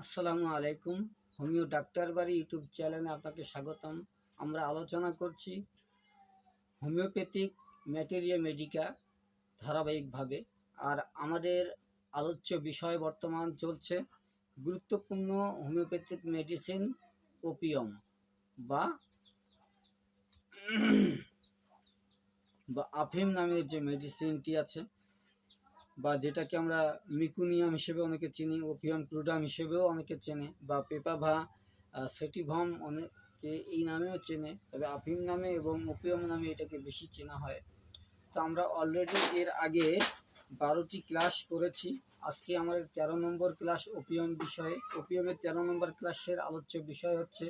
আসসালামু আলাইকুম। Homeo doctor বাড়ি ইউটিউব চ্যানেলে আপনাকে স্বাগতম। আমরা আলোচনা করছি হোমিওপ্যাথিক ম্যাটেরিয়া মেডিকা ধারাবাহিকভাবে আর আমাদের আলোচ্য বিষয় বর্তমান চলছে গুরুত্বপূর্ণ হোমিওপ্যাথিক মেডিসিন ওপিয়ম বা বা আফিম নামের যে মেডিসিনটি আছে বা যেটাকে আমরা মিকুনিয়াম হিসেবে অনেকে চিনি, ওপিয়াম ক্রুডাম হিসেবেও অনেকে চেনে বা পেপাভা সেটিভম অনেকে এই নামেও চেনে, তবে আফিম নামে এবং ওপিয়াম নামে এটাকে বেশি চেনা হয়। তো আমরা অলরেডি এর আগে বারোটি ক্লাস করেছি। আজকে আমাদের তেরো নম্বর ক্লাস ওপিয়াম বিষয়ে। ওপিয়ামের তেরো নম্বর ক্লাসের আলোচ্য বিষয় হচ্ছে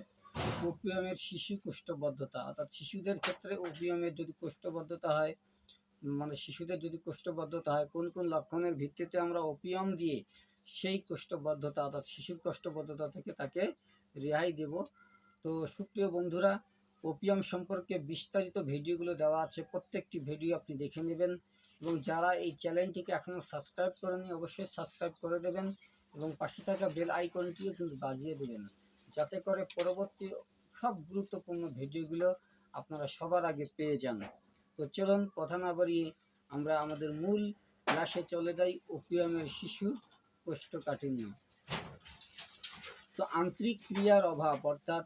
ওপিয়ামের শিশু কোষ্ঠবদ্ধতা। অর্থাৎ শিশুদের ক্ষেত্রে ওপিয়ামের যদি কোষ্ঠবদ্ধতা হয় মানে শিশুদের যদি কোষ্ঠবদ্ধতা হয়, কোন কোন লক্ষণের ভিত্তিতে আমরা ওপিয়াম দিয়ে সেই কোষ্ঠবদ্ধতা অর্থাৎ শিশুর কোষ্ঠবদ্ধতা থেকে তাকে রেহাই দেব? তো সুপ্রিয় বন্ধুরা ওপিয়াম সম্পর্কে বিস্তারিত ভিডিওগুলো দেওয়া আছে। প্রত্যেকটি ভিডিও আপনি দেখে নেবেন এবং যারা এই চ্যানেলটিকে এখনও সাবস্ক্রাইব করেনি অবশ্যই সাবস্ক্রাইব করে দেবেন এবং পাশে থাকা বেল আইকনটিও কিন্তু বাজিয়ে দেবেন যাতে করে পরবর্তী সব গুরুত্বপূর্ণ ভিডিওগুলো আপনারা সবার আগে পেয়ে যান। তো চলুন কথা না বাড়িয়ে আমরা আমাদের মূল ক্লাসে চলে যাই ওপিয়ামের শিশু কোষ্ঠকাঠিন্য। তো আন্তরিক ক্রিয়ার অভাব, অর্থাৎ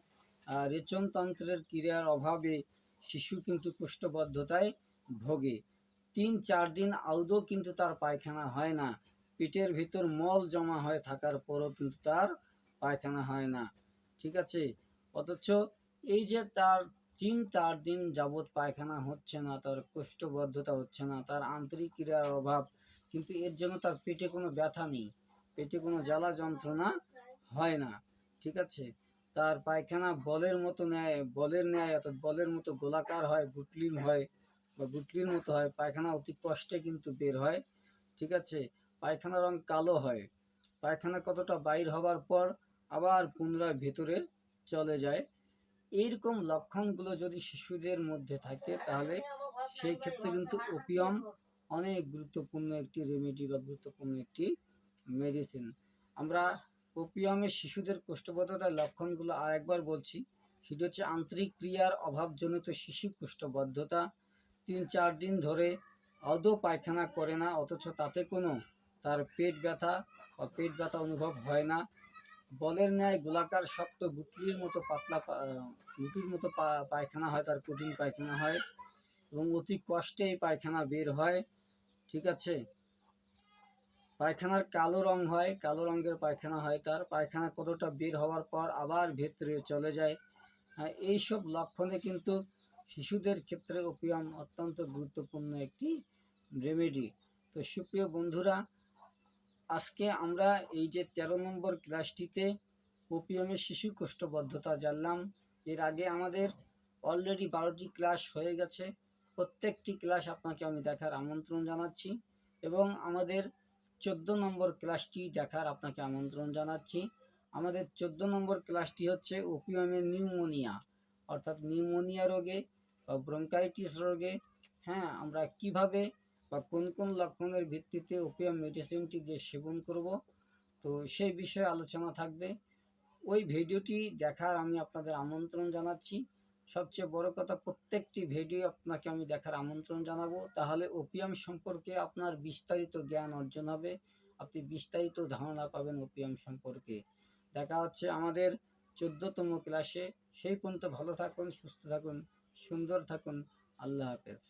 রেচনতন্ত্রের ক্রিয়ার অভাবে শিশু কিন্তু কোষ্ঠবদ্ধতায় ভোগে। তিন, চার দিন আদৌ কিন্তু তার পায়খানা হয় না। পেটের ভিতর মল জমা হয়ে থাকার পরও কিন্তু তার পায়খানা হয় না। ঠিক আছে? অথচ এই যে তার তিন চার দিন যাবৎ পায়খানা হচ্ছে না, তার কোষ্ঠবদ্ধতা হচ্ছে না, তার আন্তরিক ক্রিয়ার অভাব, কিন্তু এর জন্য তার পেটে কোনো ব্যথা নেই, পেটে কোনো জ্বালা যন্ত্রণা হয় না, ঠিক আছে? তার পায়খানা বলের মতো নেয় বলের ন্যায়, অর্থাৎ বলের মতো গোলাকার হয়, গুটলির হয় বা গুটলির মতো হয়, পায়খানা অতি কষ্টে কিন্তু বের হয়, ঠিক আছে? পায়খানা রং কালো হয়, পায়খানা কতটা বাইর হবার পর আবার পুনরায় ভেতরে চলে যায় এইরকম লক্ষণগুলো যদি শিশুদের মধ্যে থাকে, তাহলে সেই ক্ষেত্রে কিন্তু ওপিয়াম অনেক গুরুত্বপূর্ণ একটি রেমেডি বা গুরুত্বপূর্ণ একটি মেডিসিন আমরা ওপিয়ামের শিশুদের কোষ্ঠবদ্ধতার লক্ষণগুলো আর একবার বলছি। সেটি হচ্ছে আন্তরিক ক্রিয়ার অভাবজনিত শিশু কোষ্ঠবদ্ধতা। তিন চার দিন ধরে আদৌ পায়খানা করে না, অথচ তাতে কোনো তার পেট ব্যথা বা পেট ব্যথা অনুভব হয় না। বলের ন্যায় গোলাকার শক্ত গুটলির মতো পাতলা গুটির মতো পায়খানা হয় তার কঠিন পায়খানা হয় এবং অতি কষ্টে এই পায়খানা বের হয় ঠিক আছে? পায়খানার কালো রং হয় কালো রঙের পায়খানা হয় তার। পায়খানা কতটা বের হওয়ার পর আবার ভেতরে চলে যায়। হ্যাঁ, এইসব লক্ষণে কিন্তু শিশুদের ক্ষেত্রে ওপিয়াম অত্যন্ত গুরুত্বপূর্ণ একটি রেমেডি তো সুপ্রিয় বন্ধুরা আজকে আমরা এই যে তেরো নম্বর ক্লাসটিতে ওপিয়ামের শিশু কোষ্ঠবদ্ধতা জানলাম। এর আগে আমাদের অলরেডি বারোটি ক্লাস হয়ে গেছে। প্রত্যেকটি ক্লাস আপনাকে আমি দেখার আমন্ত্রণ জানাচ্ছি এবং আমাদের চোদ্দ নম্বর ক্লাসটি দেখার আপনাকে আমন্ত্রণ জানাচ্ছি। আমাদের চোদ্দ নম্বর ক্লাসটি হচ্ছে ওপিয়ামের নিউমোনিয়া, অর্থাৎ নিউমোনিয়া রোগে বা ব্রঙ্কাইটিস রোগে। হ্যাঁ আমরা কীভাবে বা কোন কোন লক্ষণের ভিত্তিতে ওপিয়াম মেডিসিনটি দিয়ে সেবন করব, তো সেই বিষয়ে আলোচনা থাকবে। ওই ভিডিওটি দেখার আমি আপনাদের আমন্ত্রণ জানাচ্ছি। সবচেয়ে বড় কথা, প্রত্যেকটি ভিডিও আপনাকে আমি দেখার আমন্ত্রণ জানাব। তাহলে ওপিয়াম সম্পর্কে আপনার বিস্তারিত জ্ঞান অর্জন হবে। আপনি বিস্তারিত ধারণা পাবেন ওপিয়াম সম্পর্কে। দেখা হচ্ছে আমাদের চোদ্দতম ক্লাসে। সেই পর্যন্ত ভালো থাকুন, সুস্থ থাকুন, সুন্দর থাকুন। আল্লাহ হাফেজ।